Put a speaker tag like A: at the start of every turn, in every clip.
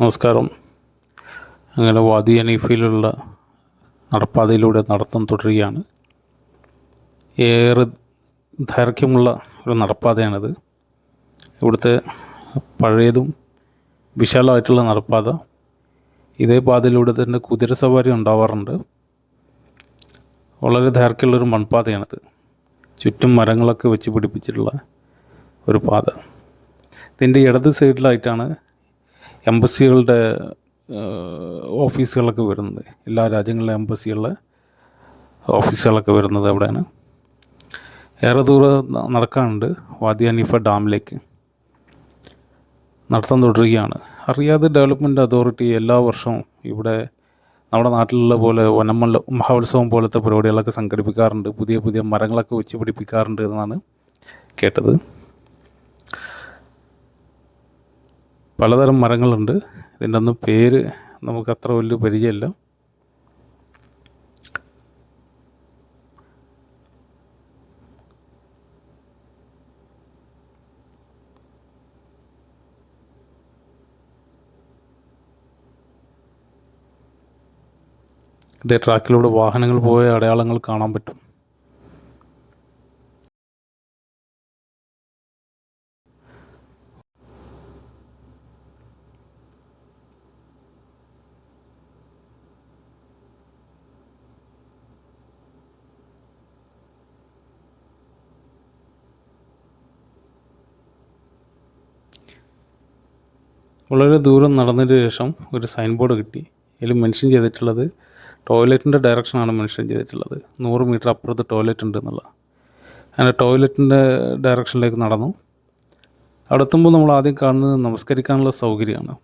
A: നമസ്കാരം. അങ്ങനെ വാദി അനീഫയിലുള്ള നടപ്പാതയിലൂടെ നടത്തം തുടരുകയാണ്. ഏറെ ദൈർഘ്യമുള്ള ഒരു നടപ്പാതയാണിത്. ഇവിടുത്തെ പഴയതും വിശാലമായിട്ടുള്ള നടപ്പാത ഇതേ പാതയിലൂടെ തന്നെ കുതിര സവാരി ഉണ്ടാവാറുണ്ട്. വളരെ ദൈർഘ്യമുള്ളൊരു മൺപാതയാണിത്. ചുറ്റും മരങ്ങളൊക്കെ വെച്ച് പിടിപ്പിച്ചിട്ടുള്ള ഒരു പാത. ഇതിന്റെ ഇടത് സൈഡിലായിട്ടാണ് എംബസികളുടെ ഓഫീസുകളൊക്കെ വരുന്നത്. എല്ലാ രാജ്യങ്ങളിലെ എംബസികളുടെ ഓഫീസുകളൊക്കെ വരുന്നത് അവിടെയാണ് ഏറെ ദൂരം നടക്കാനുണ്ട്. വാദി ഡാമിലേക്ക് നടത്താൻ തുടരുകയാണ്. അറിയാതെ ഡെവലപ്മെന്റ് അതോറിറ്റി എല്ലാ വർഷവും ഇവിടെ നമ്മുടെ നാട്ടിലുള്ള പോലെ വനമല്ല മഹോത്സവം പോലത്തെ പരിപാടികളൊക്കെ സംഘടിപ്പിക്കാറുണ്ട്. പുതിയ പുതിയ മരങ്ങളൊക്കെ വെച്ച് പിടിപ്പിക്കാറുണ്ട് എന്നാണ് കേട്ടത്. പലതരം മരങ്ങളുണ്ട്. ഇതിന്റെ ഒന്നും പേര് നമുക്ക് അത്ര വലിയ പരിചയമില്ല. ഇതേ ട്രാക്കിലൂടെ വാഹനങ്ങൾ പോയ അടയാളങ്ങൾ കാണാൻ പറ്റും. വളരെ ദൂരം നടന്നതിന് ശേഷം ഒരു സൈൻ ബോർഡ് കിട്ടി. അതിൽ മെൻഷൻ ചെയ്തിട്ടുള്ളത് ടോയ്ലറ്റിന്റെ ഡയറക്ഷനാണ് മെൻഷൻ ചെയ്തിട്ടുള്ളത്. നൂറ് മീറ്റർ അപ്പുറത്ത് ടോയ്ലറ്റ് ഉണ്ട് എന്നുള്ള. അങ്ങനെ ടോയ്ലറ്റിന്റെ ഡയറക്ഷനിലേക്ക് നടന്നു. അടുത്തുമ്പോൾ നമ്മൾ ആദ്യം കാണുന്നത് നമസ്കരിക്കാനുള്ള സൗകര്യമാണ്.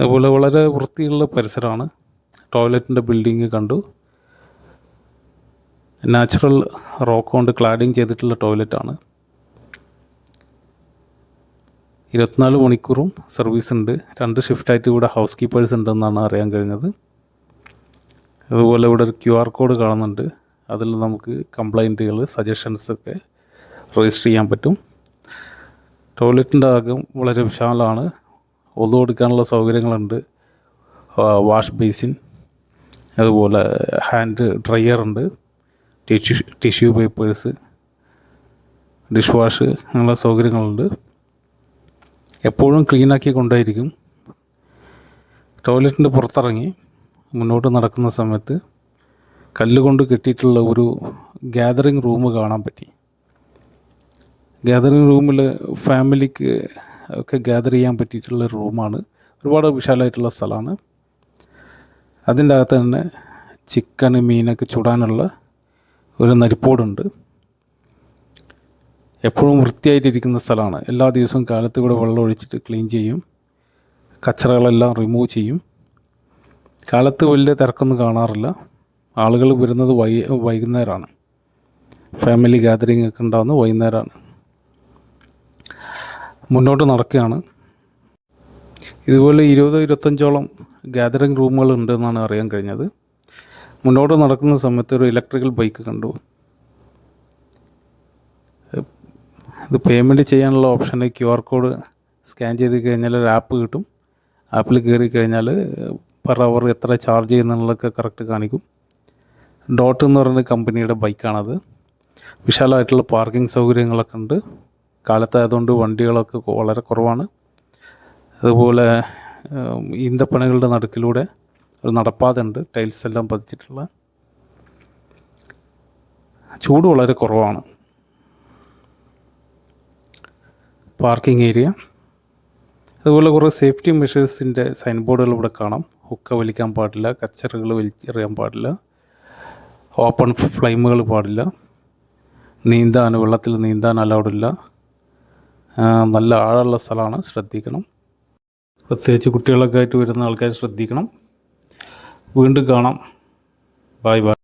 A: അതുപോലെ വളരെ വൃത്തിയുള്ള പരിസരമാണ്. ടോയ്ലറ്റിന്റെ ബിൽഡിങ് കണ്ടു. നാച്ചുറൽ റോക്ക് കൊണ്ട് ക്ലാഡിങ് ചെയ്തിട്ടുള്ള ടോയ്ലറ്റാണ് ഇരുപത്തിനാല് മണിക്കൂറും സർവീസ് ഉണ്ട്. രണ്ട് ഷിഫ്റ്റായിട്ട് ഇവിടെ ഹൗസ് കീപ്പേഴ്സ് ഉണ്ടെന്നാണ് അറിയാൻ കഴിഞ്ഞത്. അതുപോലെ ഇവിടെ ഒരു ക്യു ആർ കോഡ് കാണുന്നുണ്ട്. അതിൽ നമുക്ക് കംപ്ലൈന്റുകൾ സജഷൻസ് ഒക്കെ രജിസ്റ്റർ ചെയ്യാൻ പറ്റും. ടോയ്ലറ്റിന്റെ അകം വളരെ വിശാലമാണ്. ഒതു കൊടുക്കാനുള്ള സൗകര്യങ്ങളുണ്ട്. വാഷ് ബേസിൻ അതുപോലെ ഹാൻഡ് ഡ്രയർ ഉണ്ട്. Tissue tissue papers dish wash അങ്ങനെയുള്ള സൗകര്യങ്ങളുണ്ട്. എപ്പോഴും ക്ലീനാക്കി കൊണ്ടായിരിക്കും ടോയ്ലറ്റിന്റെ പുറത്തിറങ്ങി മുന്നോട്ട് നടക്കുന്ന സമയത്ത് കല്ലുകൊണ്ട് കെട്ടിയിട്ടുള്ള ഒരു ഗ്യാതറിങ് റൂം കാണാൻ പറ്റി. ഗ്യാതറിങ് റൂമിൽ ഫാമിലിക്ക് ഒക്കെ ഗ്യാതർ ചെയ്യാൻ പറ്റിയിട്ടുള്ള റൂമാണ് ഒരുപാട് വിശാലമായിട്ടുള്ള സ്ഥലമാണ്. അതിന്റെ അകത്ത് തന്നെ ചിക്കൻ മീനൊക്കെ ചുടാനുള്ള ഒരു നരിപ്പോടുണ്ട്. എപ്പോഴും വൃത്തിയായിട്ടിരിക്കുന്ന സ്ഥലമാണ്. എല്ലാ ദിവസവും കാലത്ത് കൂടെ വെള്ളം ഒഴിച്ചിട്ട് ക്ലീൻ ചെയ്യും. കച്ചറകളെല്ലാം റിമൂവ് ചെയ്യും. കാലത്ത് വലിയ തിരക്കൊന്നും കാണാറില്ല. ആളുകൾ വരുന്നത് വൈ വൈകുന്നേരമാണ് ഫാമിലി ഗാദറിംഗ് ഒക്കെ ഉണ്ടാകുന്നത് വൈകുന്നേരമാണ് മുന്നോട്ട് നടക്കുകയാണ്. ഇതുപോലെ ഇരുപത് ഇരുപത്തഞ്ചോളം ഗാദറിംഗ് റൂമുകൾ ഉണ്ടെന്നാണ് അറിയാൻ കഴിഞ്ഞത്. മുന്നോട്ട് നടക്കുന്ന സമയത്ത് ഒരു ഇലക്ട്രിക്കൽ ബൈക്ക് കണ്ടു. ഇത് പേയ്മെന്റ് ചെയ്യാനുള്ള option Q R code scan ചെയ്ത് കഴിഞ്ഞാൽ ഒരു ആപ്പ് കിട്ടും. ആപ്പിൽ കയറി കഴിഞ്ഞാൽ പെർ അവർ എത്ര ചാർജ് ചെയ്യുന്നുള്ളതൊക്കെ കറക്റ്റ് കാണിക്കും. ഡോട്ട് എന്ന് പറയുന്ന കമ്പനിയുടെ ബൈക്കാണത് വിശാലമായിട്ടുള്ള പാർക്കിംഗ് സൗകര്യങ്ങളൊക്കെ ഉണ്ട്. കാലത്തായതുകൊണ്ട് വണ്ടികളൊക്കെ വളരെ കുറവാണ്. അതുപോലെ ഈന്തപ്പണികളുടെ നടുക്കിലൂടെ ഒരു നടപ്പാത ഉണ്ട്. ടൈൽസ് എല്ലാം പതിച്ചിട്ടുള്ള. ചൂട് വളരെ കുറവാണ്. Parking area. അതുപോലെ കുറേ സേഫ്റ്റി മെഷേഴ്സിന്റെ സൈൻ ബോർഡുകൾ ഇവിടെ കാണാം. ഹുക്ക വലിക്കാൻ പാടില്ല കച്ചറുകൾ വലിച്ചെറിയാൻ പാടില്ല ഓപ്പൺ ഫ്ലൈമുകൾ പാടില്ല നീന്താൻ വെള്ളത്തിൽ നീന്താൻ അലൗഡില്ല നല്ല ആഴമുള്ള സ്ഥലമാണ് ശ്രദ്ധിക്കണം. പ്രത്യേകിച്ച് കുട്ടികളൊക്കെ ആയിട്ട് വരുന്ന ആൾക്കാർ ശ്രദ്ധിക്കണം. വീണ്ടും കാണാം. Bye bye